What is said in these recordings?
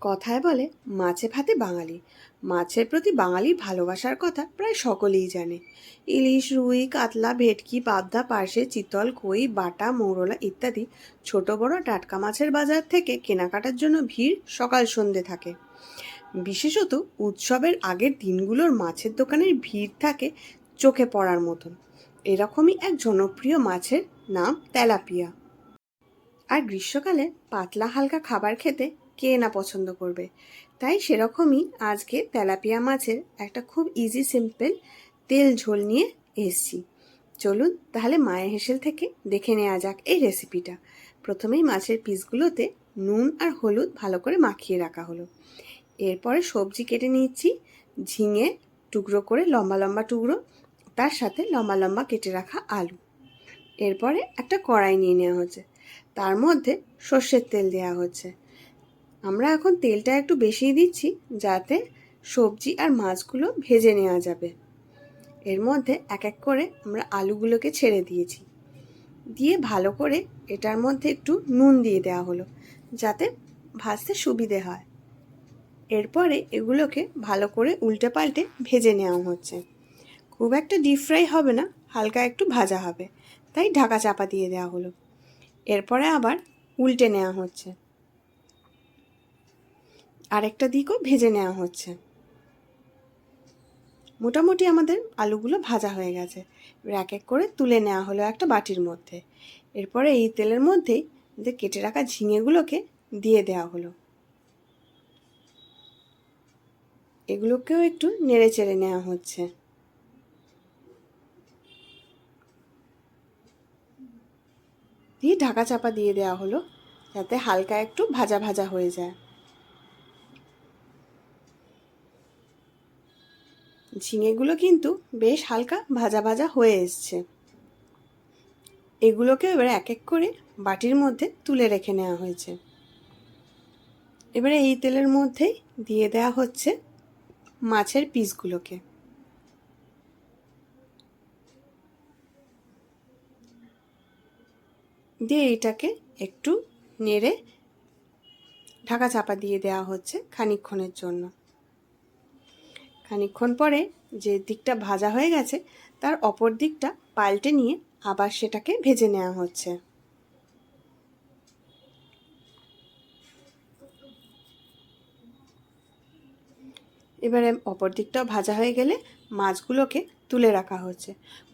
কথায় বলে, মাছে ভাতে বাঙালি। মাছের প্রতি বাঙালির ভালোবাসার কথা প্রায় সকলেই জানে। ইলিশ, রুই, কাতলা, ভেটকি, পাবদা, পার্শে, চিতল, কই, বাটা, মৌরলা ইত্যাদি ছোট বড় টাটকা মাছের বাজার থেকে কেনাকাটার জন্য ভিড় সকাল সন্ধে থাকে। বিশেষত উৎসবের আগের দিনগুলোর মাছের দোকানের ভিড় থাকে চোখে পড়ার মতন। এরকমই এক জনপ্রিয় মাছের নাম তেলাপিয়া। আর গ্রীষ্মকালে পাতলা হালকা খাবার খেতে কে না পছন্দ করবে। তাই সেরকমই আজকে তেলাপিয়া মাছের একটা খুব ইজি সিম্পল তেল ঝোল নিয়ে এসছি। চলুন তাহলে মায়ের হেসেল থেকে দেখে নেওয়া যাক এই রেসিপিটা প্রথমেই মাছের পিসগুলোতে নুন আর হলুদ ভালো করে মাখিয়ে রাখা হলো। এরপরে সবজি কেটে নিচ্ছি ঝিঙে টুকরো করে লম্বা লম্বা টুকরো, তার সাথে লম্বা লম্বা কেটে রাখা আলু। এরপরে একটা কড়াই নিয়ে নেওয়া হচ্ছে, তার মধ্যে সর্ষের তেল দেওয়া হচ্ছে। আমরা এখন তেলটা একটু বেশিই দিচ্ছি যাতে সবজি আর মাছগুলো ভেজে নেওয়া যাবে। এর মধ্যে এক এক করে আমরা আলুগুলোকে ছেড়ে দিয়েছি। দিয়ে ভালো করে এটার মধ্যে একটু নুন দিয়ে দেওয়া হলো, যাতে ভাজতে সুবিধে হয়। এরপরে এগুলোকে ভালো করে উল্টে পাল্টে ভেজে নেওয়া হচ্ছে। খুব একটা ডিপ ফ্রাই হবে না, হালকা একটু ভাজা হবে, তাই ঢাকা চাপা দিয়ে দেওয়া হলো। এরপরে আবার উল্টে নেওয়া হচ্ছে। আরেকটা দিকও ভেজে নেওয়া হচ্ছে। মোটামুটি আমাদের আলুগুলো ভাজা হয়ে গেছে। এবার এক এক করে তুলে নেওয়া হলো একটা বাটির মধ্যে। এরপরে এই তেলের মধ্যেই যে কেটে রাখা ঝিঙেগুলোকে দিয়ে দেওয়া হলো। এগুলোকেও একটু নেড়ে চেড়ে নেওয়া হচ্ছে। দিয়ে ঢাকা চাপা দিয়ে দেওয়া হলো যাতে হালকা একটু ভাজা ভাজা হয়ে যায়। ঝিঙেগুলো কিন্তু বেশ হালকা ভাজা ভাজা হয়ে এসছে। এগুলোকে এবার এক এক করে বাটির মধ্যে তুলে রেখে নেওয়া হয়েছে। এবারে এই তেলের মধ্যেই দিয়ে দেওয়া হচ্ছে মাছের পিসগুলোকে। দিয়ে এইটাকে একটু নেড়ে ঢাকা চাপা দিয়ে দেওয়া হচ্ছে খানিকক্ষণের জন্য। খানিকক্ষণ পরে যে দিকটা ভাজা হয়ে গেছে, তার অপর দিকটা পাল্টে নিয়ে আবার সেটাকে ভেজে নেওয়া হচ্ছে। এবারে অপর দিকটাও ভাজা হয়ে গেলে মাছগুলোকে তুলে রাখা হচ্ছে।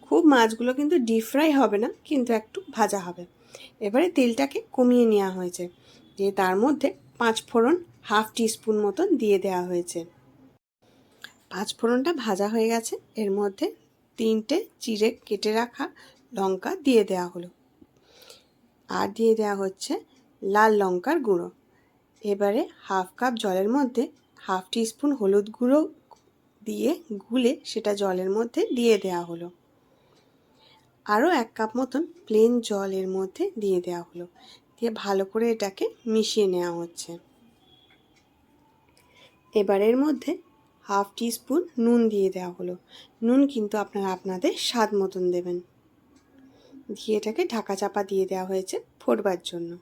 খুব মাছগুলো কিন্তু ডিপ ফ্রাই হবে না, কিন্তু একটু ভাজা হবে। এবারে তেলটাকে কমিয়ে নেওয়া হয়েছে, দিয়ে তার মধ্যে পাঁচ ফোড়ন হাফ টিস্পুন মতন দিয়ে দেওয়া হয়েছে। পাঁচ ফোড়নটা ভাজা হয়ে গেছে। এর মধ্যে তিনটে চিড়ে কেটে রাখা লঙ্কা দিয়ে দেওয়া হলো। আর দিয়ে দেওয়া হচ্ছে লাল লঙ্কার গুঁড়ো। এবারে হাফ কাপ জলের মধ্যে হাফ টিস্পুন হলুদ গুঁড়ো দিয়ে গুলে সেটা জলের মধ্যে দিয়ে দেওয়া হলো। আরও এক কাপ মতন প্লেন জল এর মধ্যে দিয়ে দেওয়া হলো। দিয়ে ভালো করে এটাকে মিশিয়ে নেওয়া হচ্ছে। এবার এর মধ্যে হাফ টিস্পুন নুন দিয়ে দেওয়া হলো। নুন কিন্তু আপনারা আপনাদের স্বাদ মতন দেবেন। দিয়ে এটাকে ঢাকা চাপা দিয়ে দেওয়া হয়েছে ফোটবার জন্য।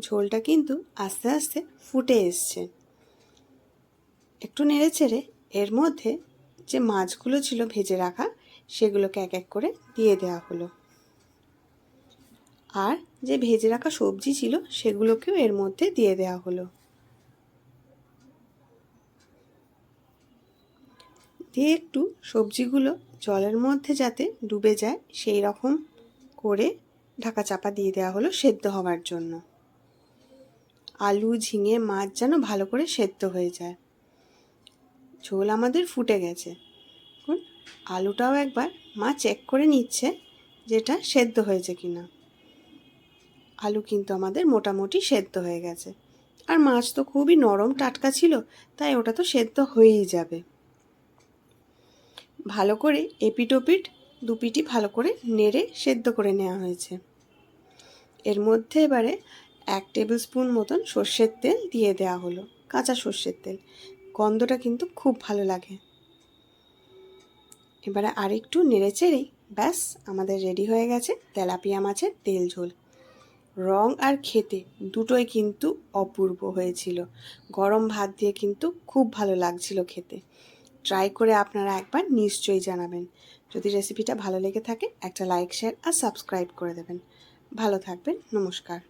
ঝোলটা কিন্তু আস্তে আস্তে ফুটে এসছে। একটু নেড়ে চেড়ে এর মধ্যে যে মাছগুলো ছিল ভেজে রাখা, সেগুলোকে এক এক করে দিয়ে দেওয়া হলো। আর যে ভেজে রাখা সবজি ছিল, সেগুলোকেও এর মধ্যে দিয়ে দেওয়া হলো। দিয়ে একটু সবজিগুলো জলের মধ্যে যাতে ডুবে যায়, সেই রকম করে ঢাকা চাপা দিয়ে দেওয়া হলো সেদ্ধ হওয়ার জন্য। আলু, ঝিঙে, মাছ যেন ভালো করে সেদ্ধ হয়ে যায়। ঝোল আমাদের ফুটে গেছে। আলুটাও একবার মা চেক করে নিচ্ছে যেটা সেদ্ধ হয়েছে কিনা। আলু কিন্তু আমাদের মোটামুটি সেদ্ধ হয়ে গেছে। আর মাছ তো খুবই নরম, টাটকা ছিল, তাই ওটা তো সেদ্ধ হয়েই যাবে। ভালো করে এপিটোপিট দুপিটি ভালো করে নেড়ে সেদ্ধ করে নেওয়া হয়েছে। এর মধ্যে এবারে এক টেবিল স্পুন মতন সর্ষের তেল দিয়ে দেওয়া হলো, কাঁচা সর্ষের তেল। গন্ধটা কিন্তু খুব ভালো লাগে। এবারে আরেকটু নেড়ে চেড়েই ব্যাস, আমাদের রেডি হয়ে গেছে তেলাপিয়া মাছের তেল ঝোল। রং আর খেতে দুটোই কিন্তু অপূর্ব হয়েছিল। গরম ভাত দিয়ে কিন্তু খুব ভালো লাগছিল খেতে। ট্রাই করে আপনারা একবার নিশ্চয়ই জানাবেন। যদি রেসিপিটা ভালো লেগে থাকে, একটা লাইক শেয়ার আর সাবস্ক্রাইব করে দেবেন। ভালো থাকবেন, নমস্কার।